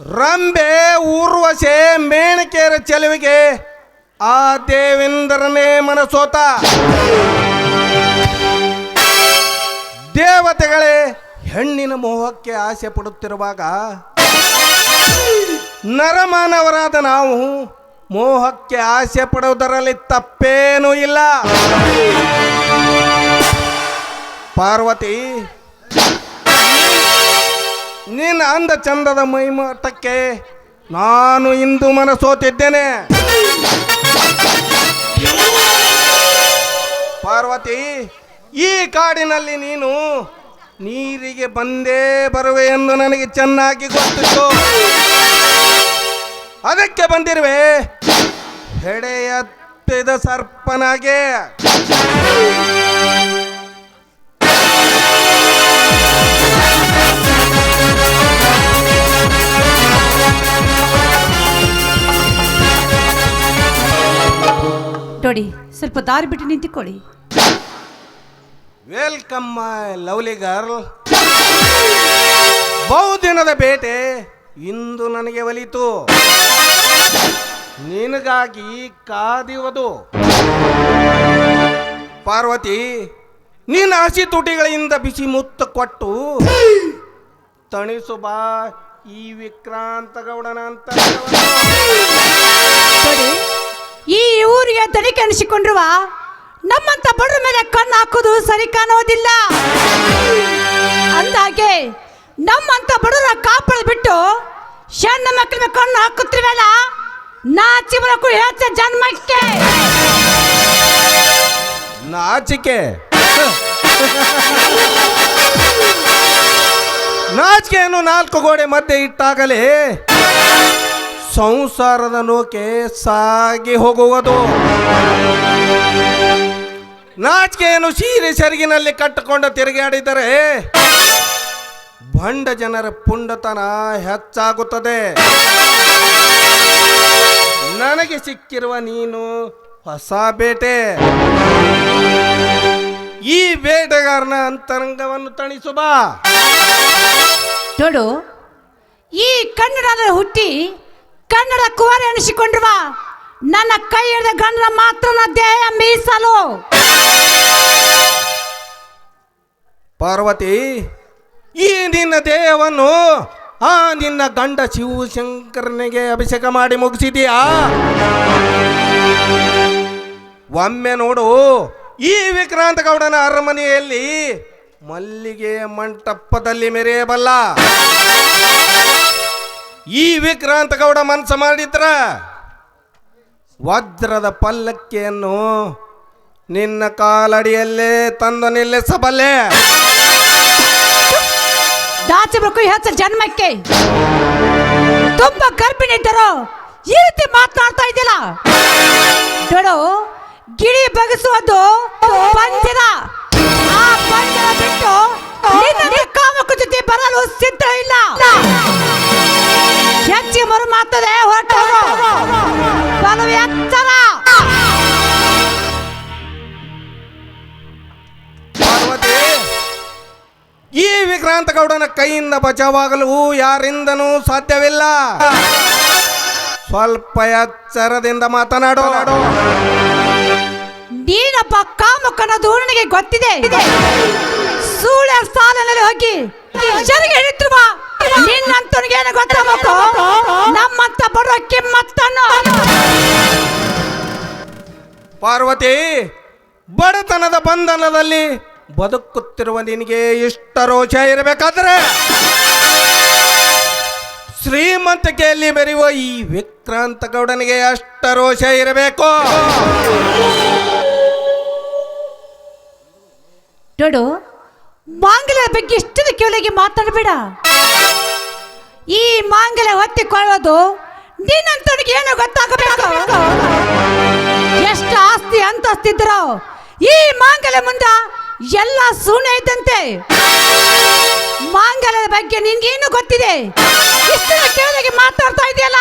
ರಂಬೆ ಊರ್ವಶೆ ಮೇಣಕೇರ ಚೆಲುವಿಗೆ ಆ ದೇವೇಂದ್ರನೇ ಮನಸೋತ. ದೇವತೆಗಳೇ, ಹೆಣ್ಣಿನ ಮೋಹಕ್ಕೆ ಆಸೆ ಪಡುತ್ತಿರುವಾಗ ನರಮಾನವರಾದ ನಾವು ಮೋಹಕ್ಕೆ ಆಸೆ ಪಡುವುದರಲ್ಲಿ ತಪ್ಪೇನೂ ಇಲ್ಲ. ಪಾರ್ವತಿ ನಿನ್ನ ಅಂದ ಚಂದದ ಮೈಮಾಟಕ್ಕೆ ನಾನು ಇಂದು ಮನಸೋತಿದ್ದೇನೆ. ಪಾರ್ವತಿ, ಈ ಕಾಡಿನಲ್ಲಿ ನೀನು ನೀರಿಗೆ ಬಂದೇ ಬರುವೆ ಎಂದು ನನಗೆ ಚೆನ್ನಾಗಿ ಗೊತ್ತಿತ್ತು. ಅದಕ್ಕೆ ಬಂದಿರುವೆ. ಹೆಡೆಯತ್ತಿದ ಸರ್ಪನಾಗೆ. ನೋಡಿ ಸ್ವಲ್ಪ ದಾರಿ ಬಿಟ್ಟು ನಿಂತುಕೊಳ್ಳಿ. ವೆಲ್ಕಮ್ ಮೈ ಲವ್ಲಿ ಗರ್ಲ್ ಬಹುದಿನದ ಬೇಟೆ ಇಂದು ನನಗೆ ಒಲಿತು. ನಿನಗಾಗಿ ಕಾದಿವದು ಪಾರ್ವತಿ ನಿನ್ನ ಹಸಿ ತುಟಿಗಳಿಂದ ಬಿಸಿ ಮುತ್ತ ಕೊಟ್ಟು ತಣಿಸು ಬಾ ಈ ವಿಕ್ರಾಂತ ಗೌಡನ ಅಂತ ಈ ಊರಿಗೆ ತನಿಖೆ ಅನಿಸಿಕೊಂಡಿರುವ ನಮ್ಮಂತ ಬಡ್ರ ಮೇಲೆ ಕಣ್ಣು ಹಾಕೋದು ಸರಿ ಕಾಣೋದಿಲ್ಲ ಅಂದಾಗೆ ನಮ್ಮಂತ ಬಡವರ ಕಾಪಳ ಬಿಟ್ಟು ಸಣ್ಣ ಮಕ್ಕಳ ಮೇಲೆ ಕಣ್ಣು ಹಾಕುತ್ತಿರುವಲ್ಲ ನಾಚಿ ಹೆಚ್ಚ ಜನ್ಮಕ್ಕೆ. ನಾಚಿಕೆ. ನಾಚಿಕೆಯನ್ನು ನಾಲ್ಕು ಗೋಡೆ ಮಧ್ಯೆ ಇಟ್ಟಾಗಲೇ ಸಂಸಾರದ ನೋಕೆ ಸಾಗಿ ಹೋಗುವುದು. ನಾಚಿಕೆಯನ್ನು ಸೀರೆ ಸೆರಗಿನಲ್ಲಿ ಕಟ್ಟಿಕೊಂಡು ತಿರುಗಾಡಿದರೆ ಬಂಡ ಜನರ ಪುಂಡತನ ಹೆಚ್ಚಾಗುತ್ತದೆ. ನನಗೆ ಸಿಕ್ಕಿರುವ ನೀನು ಹೊಸ ಬೇಟೆ. ಈ ಬೇಟೆಗಾರನ ಅಂತರಂಗವನ್ನು ತಣಿಸು ಬಾ. ನೋಡು ಈ ಕನ್ನಡದ ಹುಟ್ಟಿ ಕನ್ನಡ ಕುವರೆ ಅನಿಸಿಕೊಂಡ್ರುವ ನನ್ನ ಕೈ ಹಿಡಿದ ಗಂಡನ ಮಾತ್ರ ದೇಹ ಮೀಸಲು. ಪಾರ್ವತಿ, ಈ ನಿನ್ನ ದೇಹವನ್ನು ಆ ನಿನ್ನ ಗಂಡ ಶಿವಶಂಕರನಿಗೆ ಅಭಿಷೇಕ ಮಾಡಿ ಮುಗಿಸಿದೀಯಾ? ಒಮ್ಮೆ ನೋಡು, ಈ ವಿಕ್ರಾಂತ ಗೌಡನ ಅರಮನೆಯಲ್ಲಿ ಮಲ್ಲಿಗೆ ಮಂಟಪದಲ್ಲಿ ಮೆರೆಯಬಲ್ಲ. ಈ ವಿಕ್ರಾಂತ ಗೌಡ ಮನಸ್ಸು ಮಾಡಿದ್ರ? ವಜ್ರದ ಪಲ್ಲಕ್ಕಿಯನ್ನು ನಿನ್ನ ಕಾಲಡಿಯಲ್ಲೇ ತಂದು ನಿಲ್ಲಿಸಬಲ್ಲೆ. ದಾಚಬೇಕು ಹೆಚ್ಚ ಜನ್ಮಕ್ಕೆ. ತುಂಬಾ ಗರ್ಭಿಣಿ ಇದ್ದರು, ಈ ರೀತಿ ಮಾತನಾಡ್ತಾ ಇದ್ದಿಲ್ಲ ನೋಡು, ಗಿಳಿ ಬಗಸುವುದು ಪಂಚದ. ಆ ಪಂಚದ ಬಿಟ್ಟು ನಿನ್ನ ಕಾಮಕ ಜೊತೆ ಬರಲು ಸಿದ್ಧ ಇಲ್ಲ. ಮರು ಮಾತದೆ ಹೊರಟು ಬಲು ಪಾರ್ವತಿ ಈ ವಿಕ್ರಾಂತ ಗೌಡನ ಕೈಯಿಂದ ಬಚಾವಾಗಲು ಯಾರಿಂದನೂ ಸಾಧ್ಯವಿಲ್ಲ. ಸ್ವಲ್ಪ ಎಚ್ಚರದಿಂದ ಮಾತನಾಡೋ. ನೀನೊಬ್ಬ ಕಾಮುಕನ ಧೋರಣೆಗೆ ಗೊತ್ತಿದೆ. ಸೂಳ್ಯ ಸ್ಥಾನದಲ್ಲಿ ಹೋಗಿ ಸರಿಗೆ ಹಿಡಿತಿರುವ ನಿನ್ನಂತನಿಗೆ ಏನು ಗೊತ್ತಾಗಬೇಕು? ನಮ್ಮಂತ ಬರೋ ಕಿಮ್ಮತ್ತನ್ನು. ಪಾರ್ವತಿ ಬಡತನದ ಬಂಧನದಲ್ಲಿ ಬದುಕುತ್ತಿರುವ ನಿನಗೆ ಇಷ್ಟ ರೋಷ ಇರಬೇಕಾದ್ರೆ ಶ್ರೀಮಂತಿಕೆಯಲ್ಲಿ ಬೆರೆಯುವ ಈ ವಿಕ್ರಾಂತ ಗೌಡನಿಗೆ ಅಷ್ಟ ರೋಷ ಇರಬೇಕು. ನೋಡು ಮಾಂಗಲ ಬಗ್ಗೆ ಇಷ್ಟದ ಕೇಳಿಗೆ ಮಾತಾಡಬೇಡ. ಈ ಮಾಂಗಲ್ಯ ಹೊತ್ತಿಕೊಳ್ಳೋದು ನಿನ್ನಂತನಿಗೆ ಏನು ಗೊತ್ತಾಗಬೇಕು? ಎಷ್ಟು ಆಸ್ತಿ ಅಂತಸ್ತಿದ್ರು ಈ ಮಾಂಗಲ್ಯ ಮುಂದ ಎಲ್ಲ ಶೂನ್ಯ ಇದ್ದಂತೆ. ಮಾಂಗಲ್ಯದ ಬಗ್ಗೆ ನಿನ್ಗೇನು ಗೊತ್ತಿದೆ? ಕೇಳಿಗೆ ಮಾತಾಡ್ತಾ ಇದೆಯಲ್ಲ?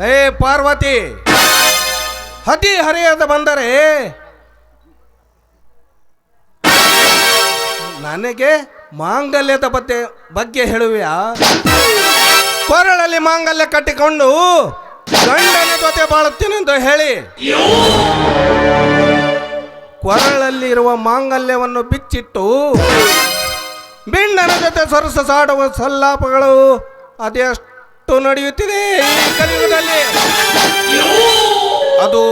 ಲೇ ಪಾರ್ವತಿ ಹತಿ ಹರಿಯದ ಬಂದರೆ ನನಗೆ ಮಾಂಗಲ್ಯದ ಬಗ್ಗೆ ಬಗ್ಗೆ ಹೇಳುವೆಯಾ? ಕೊರಳಲ್ಲಿ ಮಾಂಗಲ್ಯ ಕಟ್ಟಿಕೊಂಡು ಗಂಡನ ಜೊತೆ ಬಾಳುತ್ತೇನೆಂದು ಹೇಳಿ. ಕೊರಳಲ್ಲಿರುವ ಮಾಂಗಲ್ಯವನ್ನು ಬಿಚ್ಚಿಟ್ಟು ಬಿಂಡನ ಜೊತೆ ಸರಸ ಸಾಡುವ ಸಲ್ಲಾಪಗಳು ಅದೆಷ್ಟು ನಡೆಯುತ್ತಿದೆ ಕಲಿಯುಗದಲ್ಲಿ. ಅದು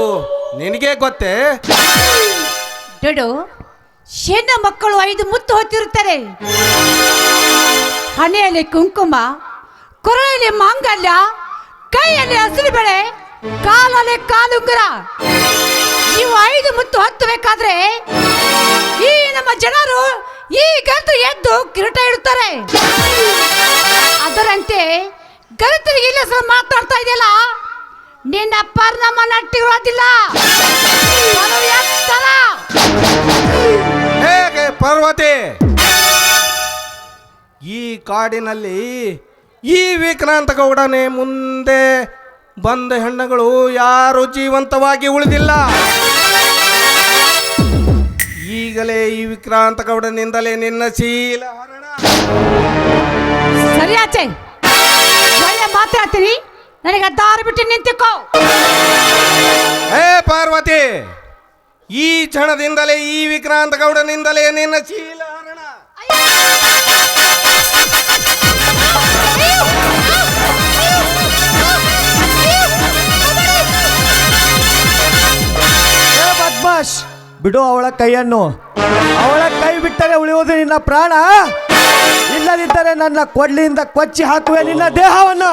ನಿನಗೆ ಗೊತ್ತೇ? ಡೊಡು ಹೆಣ್ಣು ಮಕ್ಕಳು ಐದು ಮುತ್ತು ಹೊತ್ತಿರುತ್ತಾರೆ. ಹಣೆಯಲ್ಲಿ ಕುಂಕುಮ ಕೊರಳಲ್ಲಿ ಮಾಂಗಲ್ಯ, ಕೈಯಲ್ಲಿ ಹಸಿರು ಬೆಳೆ, ಕಾಲಲ್ಲಿ ಕಾಲುಂಗುರ. ನೀವು ಐದು ಮುತ್ತು ಹತ್ತಬೇಕಾದ್ರೆ ಈ ನಮ್ಮ ಜನರು ಈ ಗಂತು ಎದ್ದು ಕಿರೀಟ ಇಡುತ್ತಾರೆ. ಅದರಂತೆ ಗರಿತರಿಗೆ ಇಲ್ಲ ಸರ್ ಮಾತಾಡ್ತಾ ಇದೆಯಲ್ಲ? ನಿನ್ನ ನಮ್ಮ ನಟ್ಟಿರೋದಿಲ್ಲ ಪಾರ್ವತಿ! ಈ ಕಾಡಿನಲ್ಲಿ ಈ ವಿಕ್ರಾಂತ ಗೌಡನೇ ಮುಂದೆ ಬಂದ ಹೆಣ್ಣುಗಳು ಯಾರು ಜೀವಂತವಾಗಿ ಉಳಿದಿಲ್ಲ. ಈಗಲೇ ಈ ವಿಕ್ರಾಂತ ಗೌಡನಿಂದಲೇ ನಿನ್ನ ಶೀಲ ಹರಣ. ಸರಿ ಆಚೆ. ಒಳ್ಳೆ ಮಾತಾಡ್ತೀನಿ ನನಗೆ ದಾರಿ ಬಿಟ್ಟು ನಿಂತಿಕೋ. ಏ ಪಾರ್ವತಿ! ಈ ಕ್ಷಣದಿಂದಲೇ ಈ ವಿಕ್ರಾಂತ ಗೌಡನಿಂದಲೇ ನಿನ್ನ ಶೀಲ ಹರಣ. ಬದ್ಮಾಶ್ ಬಿಡು ಅವಳ ಕೈಯನ್ನು. ಅವಳ ಕೈ ಬಿಟ್ಟರೆ ಉಳಿಯುವುದು ನಿನ್ನ ಪ್ರಾಣ. ಇಲ್ಲದಿದ್ದರೆ ನನ್ನ ಕೊಡ್ಲಿಯಿಂದ ಕೊಚ್ಚಿ ಹಾಕುವೆ ನಿನ್ನ ದೇಹವನ್ನು.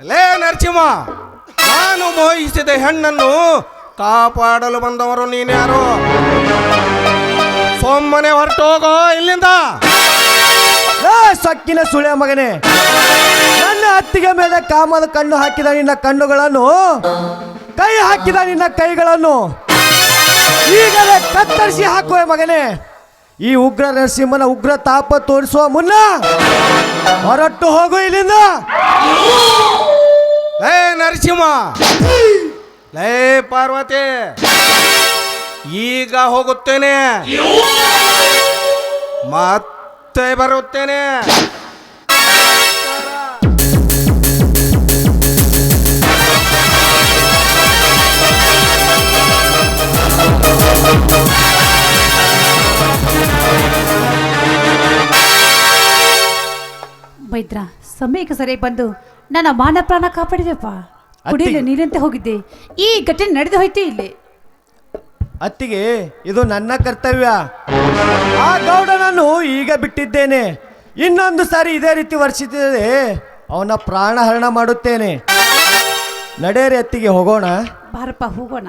ಲೇ ನರಸಿಂಹ ನಾನು ಮೋಹಿಸಿದ ಹೆಣ್ಣನ್ನು. ಕಾಪಾಡಲು ಬಂದವರು ನೀನ್ಯಾರು ಸೊಮ್ಮನೆ ಹೊರಟೋಗೋ ಇಲ್ಲಿಂದ. ಸೊಕ್ಕಿನ ಸುಳೆ ಮಗನೇ. ನನ್ನ ಹತ್ತಿಗೆ ಮೇಲೆ ಕಾಮದ ಕಣ್ಣು ಹಾಕಿದ ನಿನ್ನ ಕಣ್ಣುಗಳನ್ನು, ಕೈ ಹಾಕಿದ ನಿನ್ನ ಕೈಗಳನ್ನು ಈಗಲೇ ಕತ್ತರಿಸಿ ಹಾಕುವೆ ಮಗನೇ. ಈ ಉಗ್ರ ನರಸಿಂಹನ ಉಗ್ರ ತಾಪ ತೋರಿಸುವ ಮುನ್ನ ಹೊರಟು ಹೋಗು ಇಲ್ಲಿಂದ. ಲೇ ನರಸಿಂಹ. ಲೇ ಪಾರ್ವತಿ ಈಗ ಹೋಗುತ್ತೇನೆ. ಮತ್ತೆ ಬರುತ್ತೇನೆ. ವೈದ್ರ ಸಮಯಕ್ಕೆ ಸರಿ ಬಂದು ನನ್ನ ಮಾನ ಪ್ರಾಣ ಕಾಪಾಡಿದೆಪ್ಪ ಕುಡಿಯಲು ನೀರಂತೆ ಹೋಗಿದ್ದೆ. ಈ ಘಟನೆ ನಡೆದು ಹೋಯ್ತು ಇಲ್ಲಿ. ಅತ್ತಿಗೆ ಇದು ನನ್ನ ಕರ್ತವ್ಯ. ಆ ಗೌಡನನ್ನು ಈಗ ಬಿಟ್ಟಿದ್ದೇನೆ. ಇನ್ನೊಂದು ಸಾರಿ ಇದೇ ರೀತಿ ವರ್ಷಿಸಿದರೆ ಅವನ ಪ್ರಾಣ ಹರಣ ಮಾಡುತ್ತೇನೆ. ನಡೆಯರಿ ಅತ್ತಿಗೆ ಹೋಗೋಣ. ಬಾರಪ್ಪ ಹೋಗೋಣ.